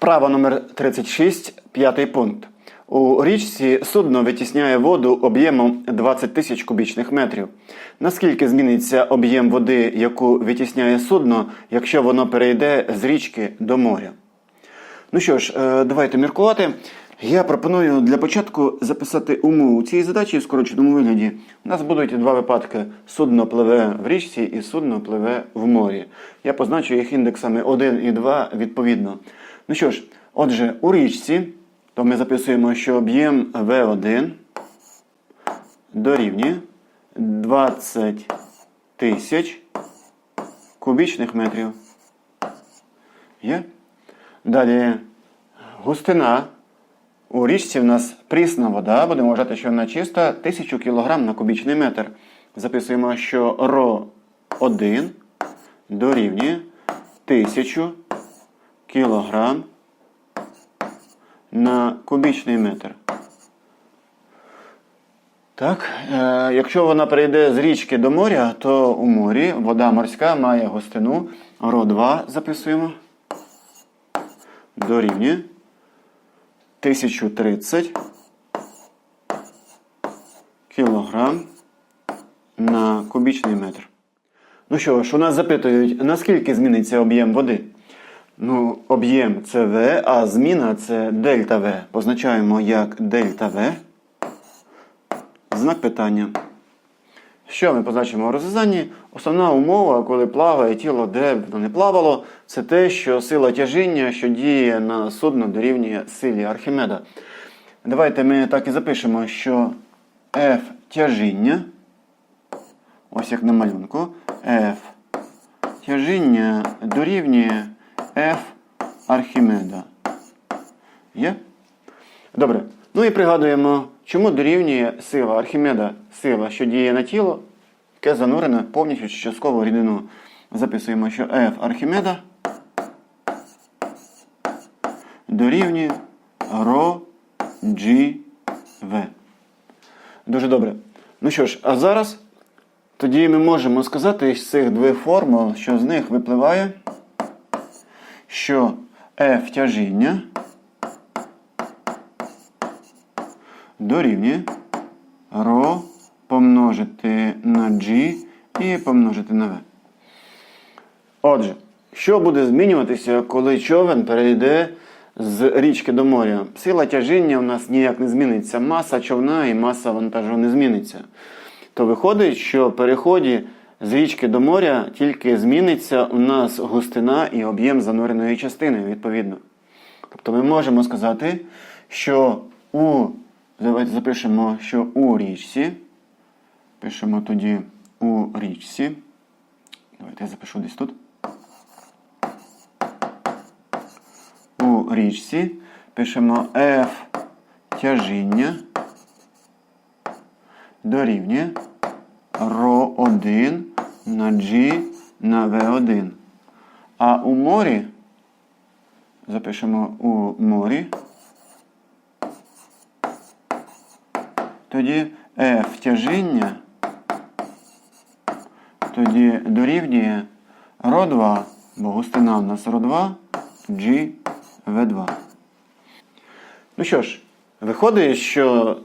Вправа номер 36, п'ятий пункт. У річці судно витісняє воду об'ємом 20 тисяч кубічних метрів. Наскільки зміниться об'єм води, яку витісняє судно, якщо воно перейде з річки до моря? Ну що ж, е, давайте міркувати. Я пропоную для початку записати умову цієї задачі в скороченому вигляді. У нас будуть два випадки: судно пливе в річці і судно пливе в морі. Я позначу їх індексами 1 і 2 відповідно. Ну що ж, отже, у річці, то ми записуємо, що об'єм В1 дорівнює 20 тисяч кубічних метрів. Є? Далі густина. У річці в нас прісна вода, будемо вважати, що вона чиста, 1000 кг на кубічний метр. Записуємо, що РО1 дорівнює 1000 кг на кубічний метр. Так, е, якщо вона перейде з річки до моря, то у морі вода морська має густину РО2 записуємо. Дорівнює 1030 кілограм на кубічний метр. Ну що ж, у нас запитують, наскільки зміниться об'єм води? Ну, об'єм це В, а зміна це дельта В. Позначаємо як дельта В. Знак питання. Що ми позначимо в розв'язанні? Основна умова, коли плаває тіло, де б не плавало, це те, що сила тяжіння, що діє на судно, дорівнює силі Архімеда. Давайте ми так і запишемо, що F тяжіння, ось як на малюнку, F тяжіння дорівнює F Архімеда. Є? Добре. Ну і пригадуємо, чому дорівнює сила Архімеда, сила, що діє на тіло, яке занурене повністю чи частково рідину. Записуємо, що F Архімеда дорівнює ρ G V. Дуже добре. Ну що ж, а зараз тоді ми можемо сказати з цих двох формул, що з них випливає, що F тяжіння дорівнює ρ помножити на G і помножити на V. Отже, що буде змінюватися, коли човен перейде з річки до моря? Сила тяжіння у нас ніяк не зміниться. Маса човна і маса вантажу не зміниться. То виходить, що в переході з річки до моря тільки зміниться у нас густина і об'єм зануреної частини, відповідно. Тобто ми можемо сказати, що у Давайте запишемо, що у річці. Пишемо тоді у річці. Давайте я запишу десь тут. У річці пишемо F тяжіння дорівнює ρ1 на G на V1. А у морі запишемо у морі. Тоді F тяжіння тоді дорівнює ρ2, бо густина у нас ρ2, G, V2. Ну що ж, виходить, що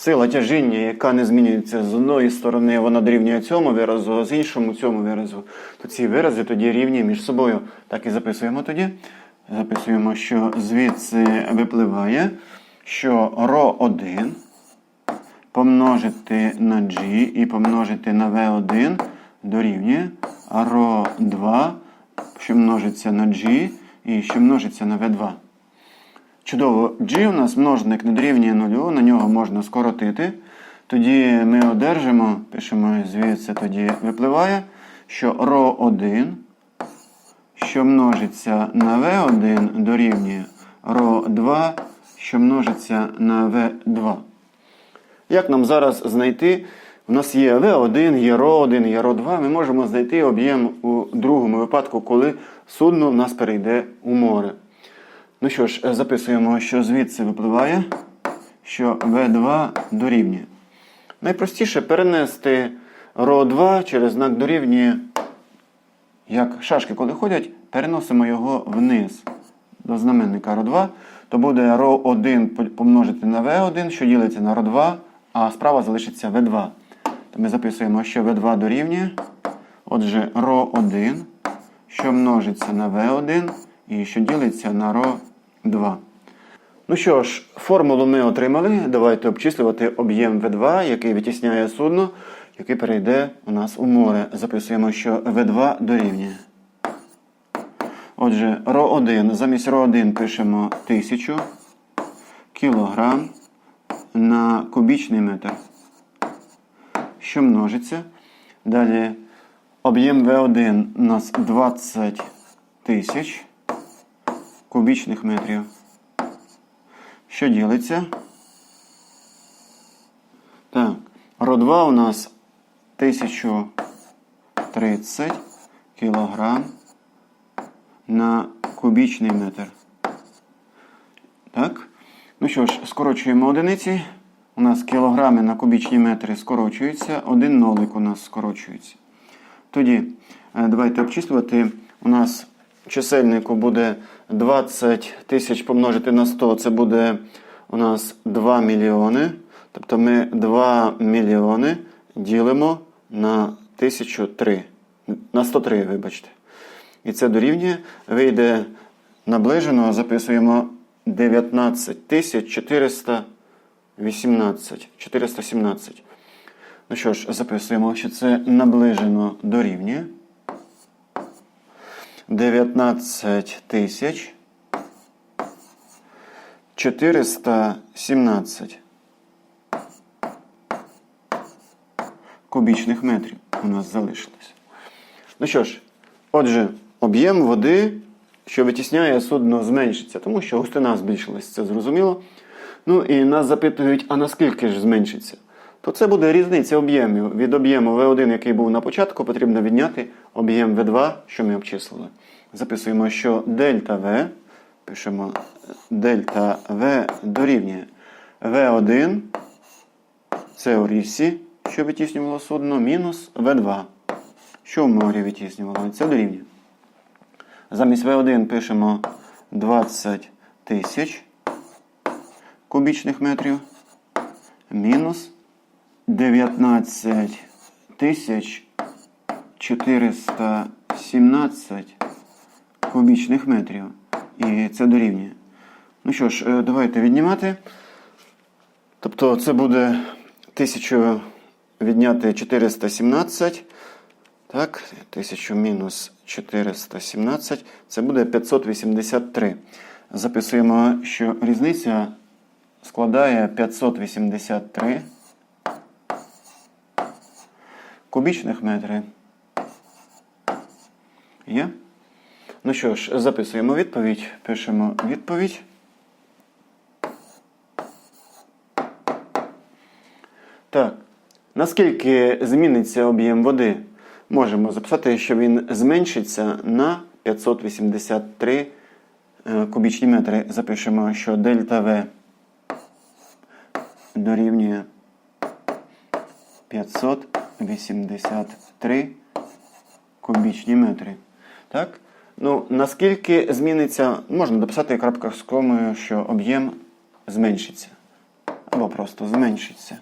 сила тяжіння, яка не змінюється з одної сторони, вона дорівнює цьому виразу, а з іншому цьому виразу, то ці вирази тоді рівні між собою. Так і записуємо тоді. Записуємо, що звідси випливає, що ρ1 помножити на G і помножити на V1 дорівнює ρ2, що множиться на G і що множиться на V2. Чудово, G у нас множник не дорівнює нулю, на нього можна скоротити. Тоді ми одержимо, пишемо звідси, тоді випливає, що ρ1, що множиться на V1 дорівнює ρ2, що множиться на V2. Як нам зараз знайти? У нас є В1, є РО1, є РО2. Ми можемо знайти об'єм у другому випадку, коли судно в нас перейде у море. Ну що ж, записуємо, що звідси випливає, що В2 дорівнює. Найпростіше перенести РО2 через знак дорівнює, як шашки, коли ходять, переносимо його вниз до знаменника ро2, то буде ро1 помножити на v1, що ділиться на ро2, а справа залишиться v2. То ми записуємо, що v2 дорівнює. Отже, ро1, що множиться на v1 і що ділиться на ро2. Ну що ж, формулу ми отримали. Давайте обчислювати об'єм В2, який витісняє судно, яке перейде у нас у море. Записуємо, що В2 дорівнює. Отже, РО1. Замість РО1 пишемо 1000 кілограм на кубічний метр. Що множиться. Далі об'єм В1 у нас 20 тисяч кубічних метрів. Що ділиться? Так, РО2 у нас 1030 кілограм на кубічний метр. Так. Ну що ж, скорочуємо одиниці. У нас кілограми на кубічні метри скорочуються, один нолик у нас скорочується. Тоді е, давайте обчислювати. У нас чисельнику буде 20 тисяч помножити на 100, це буде у нас 2 мільйони. Тобто ми 2 мільйони ділимо на 1003. На 103, вибачте. І це дорівнює, вийде наближено, записуємо 19 тисяч 418. 417. Ну що ж, записуємо, що це наближено дорівнює. 19 тисяч 417 кубічних метрів у нас залишилось. Ну що ж, отже, об'єм води, що витісняє судно, зменшиться, тому що густина збільшилась, це зрозуміло. Ну і нас запитують, а наскільки ж зменшиться? То це буде різниця об'ємів. Від об'єму V1, який був на початку, потрібно відняти об'єм V2, що ми обчислили. Записуємо, що дельта V, пишемо дельта V дорівнює V1, це у річці, що витіснювало судно, мінус V2, що в морі витіснювало, це дорівнює. Замість V1 пишемо 20 тисяч кубічних метрів мінус 19 тисяч 417 кубічних метрів. І це дорівнює. Ну що ж, е, давайте віднімати. Тобто це буде 1000 відняти 417. Так, 1000 мінус 417. Це буде 583. Записуємо, що різниця складає 583 кубічних метри. Є? Ну що ж, записуємо відповідь. Пишемо відповідь. Так. Наскільки зміниться об'єм води? Можемо записати, що він зменшиться на 583 е, кубічні метри. Запишемо, що дельта В дорівнює 583 кубічні метри. Так? Ну, наскільки зміниться, можна дописати крапках з комою, що об'єм зменшиться. Або просто зменшиться.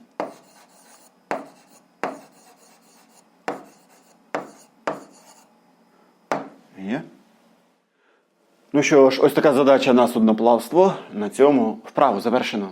Є? Ну що ж, ось така задача на судноплавство. На цьому вправу завершено.